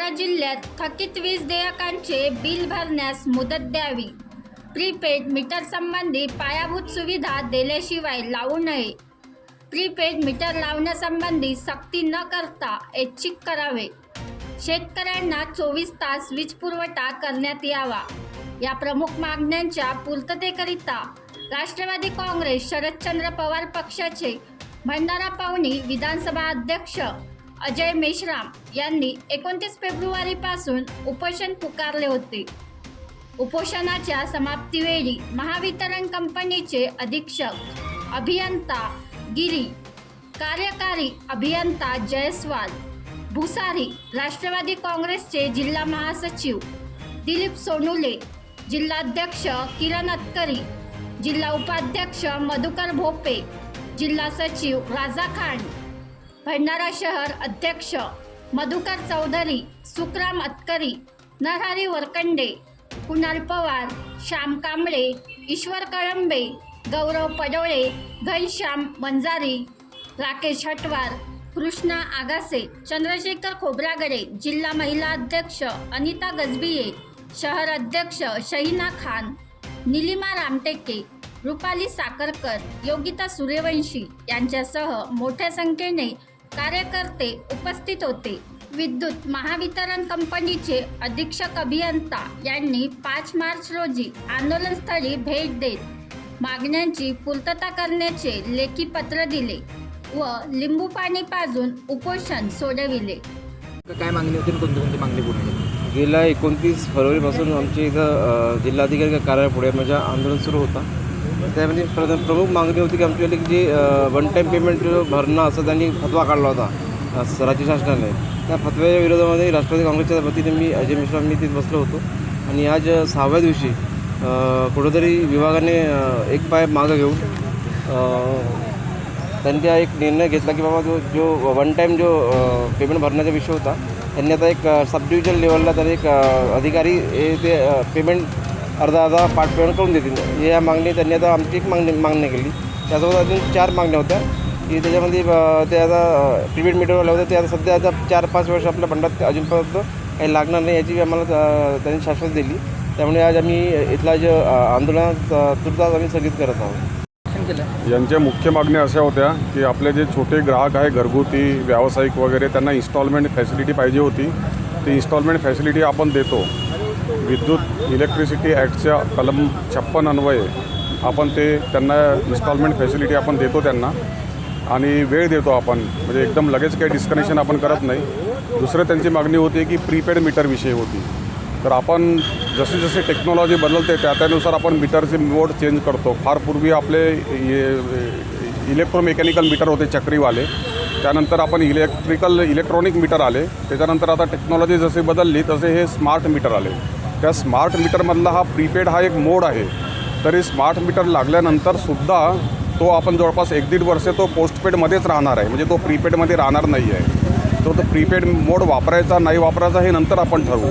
सातारा जिल्ह्यात थकीत वीज देयकांचे बिल भरण्यास मुदत द्यावी. प्रीपेड मीटर संबंधी पायाभूत सुविधा दिल्याशिवाय लावू नये. प्रीपेड मीटर लावण्यासंबंधी सक्ती न करता ऐच्छिक करावे. शेतकऱ्यांना चोवीस तास वीज पुरवठा करण्यात यावा. या प्रमुख मागण्यांच्या पूर्ततेकरिता राष्ट्रवादी काँग्रेस शरदचंद्र पवार पक्षाचे भंडारा पावनी विधानसभा अध्यक्ष अजय मेश्राम यांनी एकोणतीस फेब्रुवारीपासून उपोषण पुकारले होते. उपोषणाच्या समाप्तीवेळी महावितरण कंपनीचे अधीक्षक अभियंता गिरी कार्यकारी अभियंता जयस्वाल भुसारी राष्ट्रवादी काँग्रेसचे जिल्हा महासचिव दिलीप सोनुले जिल्हाध्यक्ष किरण अतकरी जिल्हा उपाध्यक्ष मधुकर भोपे जिल्हा सचिव राजा खान भंडारा शहर अध्यक्ष मधुकर चौधरी सुखराम अतकरी नरहरी वरकंडे कुणाल पवार श्याम कांबळे ईश्वर कळंबे गौरव पडोळे घनश्याम वंजारी राकेश हटवार कृष्णा आगासे चंद्रशेखर खोब्रागडे जिल्हा महिला अध्यक्ष अनिता गजबिये शहर अध्यक्ष शहीना खान निलिमा रामटेके रुपाली साखरकर योगिता सूर्यवंशी यांच्यासह मोठ्या संख्येने कार्यकर्ते उपस्थित होते. विद्युत महावितरण कंपनीचे अधीक्षक अभियंता यांनी पाच मार्च रोजी आंदोलनस्थळी भेट देत मागण्यांची पूर्तता करण्याचे लेखी पत्र दिले व लिंबू पाणी पाजून उपोषण सोडविले. काय मागणी होती कोणती कोणती मागणी पूर्ण गेल्या एकोणतीस फरवरीपासून आमच्या इथं जिल्हाधिकारी कार्यालयापुढे माझ्या आंदोलन सुरू होता. त्यामध्ये प्रमुख मागणी होती की आमच्याकडे जी वन टाईम पेमेंट जो भरणं असं त्यांनी फतवा काढला होता स- राज्य शासनाने. त्या फतव्याच्या विरोधामध्ये राष्ट्रवादी काँग्रेसच्या वतीने मी अजय मिश्रा मी तिथे बसलो होतो. आणि आज सहाव्या दिवशी कुठंतरी विभागाने एक पाय मागं घेऊन त्यांनी हा एक निर्णय घेतला की बाबा जो जो वन टाईम जो पेमेंट भरण्याचा विषय होता त्यांनी आता एक सब डिव्हिजन लेवलला तर एक अधिकारी हे ते पेमेंट अर्धा अर्धा पार्ट पेमेंट करून देतील. या मागणी त्यांनी आता आमची एक मागणी मागणी केली. त्यासोबत अजून चार मागण्या होत्या. की त्याच्यामध्ये ते आता प्रीपेड मीटरवाले होते. ते आता सध्या आता चार पाच वर्ष आपल्या बंडात अजूनपर्यंत काही लागणार नाही. याची आम्हाला त्यांनी शाश्वत दिली. त्यामुळे आज आम्ही इथला जो आंदोलनात तुर्तास आम्ही स्थगित करत आहोत. यांच्या मुख्य मागण्या अशा होत्या की आपले जे छोटे ग्राहक आहे घरगुती व्यावसायिक वगैरे त्यांना इन्स्टॉलमेंट फॅसिलिटी पाहिजे होती. ती इन्स्टॉलमेंट फॅसिलिटी आपण देतो. विद्युत इलेक्ट्रिसिटी ॲक्टच्या कलम छप्पन अन्वये आपण ते त्यांना इन्स्टॉलमेंट फॅसिलिटी आपण देतो त्यांना. आणि वेळ देतो आपण. म्हणजे एकदम लगेच काही डिस्कनेक्शन आपण करत नाही. दुसरं त्यांची मागणी होती की प्रीपेड मीटरविषयी होती. तर आपण जसे जशी टेक्नॉलॉजी बदलते त्या त्यानुसार आपण मीटरचे मोड चेंज करतो. फार पूर्वी आपले इलेक्ट्रोमेकॅनिकल मीटर होते चक्रीवाले. त्यानंतर आपण इलेक्ट्रिकल इलेक्ट्रॉनिक मीटर आले. त्याच्यानंतर आता टेक्नॉलॉजी जशी बदलली तसे हे स्मार्ट मीटर आले. त्या स्मार्ट मीटरमधला हा प्रीपेड हा एक मोड आहे. तरी स्मार्ट मीटर लागल्यानंतर सुद्धा तो आपण जवळपास एक दीड वर्ष तो पोस्टपेडमध्येच राहणार आहे. म्हणजे तो प्रीपेडमध्ये राहणार नाही आहे तो तो प्रीपेड मोड वापरायचा नाही वापरायचा हे नंतर आपण ठरवू.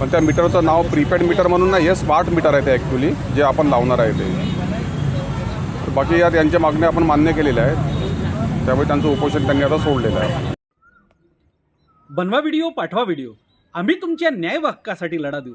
पण त्या मीटरचं नाव प्रीपेड मीटर म्हणून नाही हे स्मार्ट मीटर आहे ते ॲक्च्युली जे आपण लावणार आहे ते. बाकी या यांच्या मागण्या आपण मान्य केलेल्या आहेत. त्यामुळे त्यांचं उपोषण त्यांनी आता सोडलेलं आहे. बनवा व्हिडिओ पाठवा व्हिडिओ आम्ही तुमच्या न्याय हक्कासाठी लढा देऊ.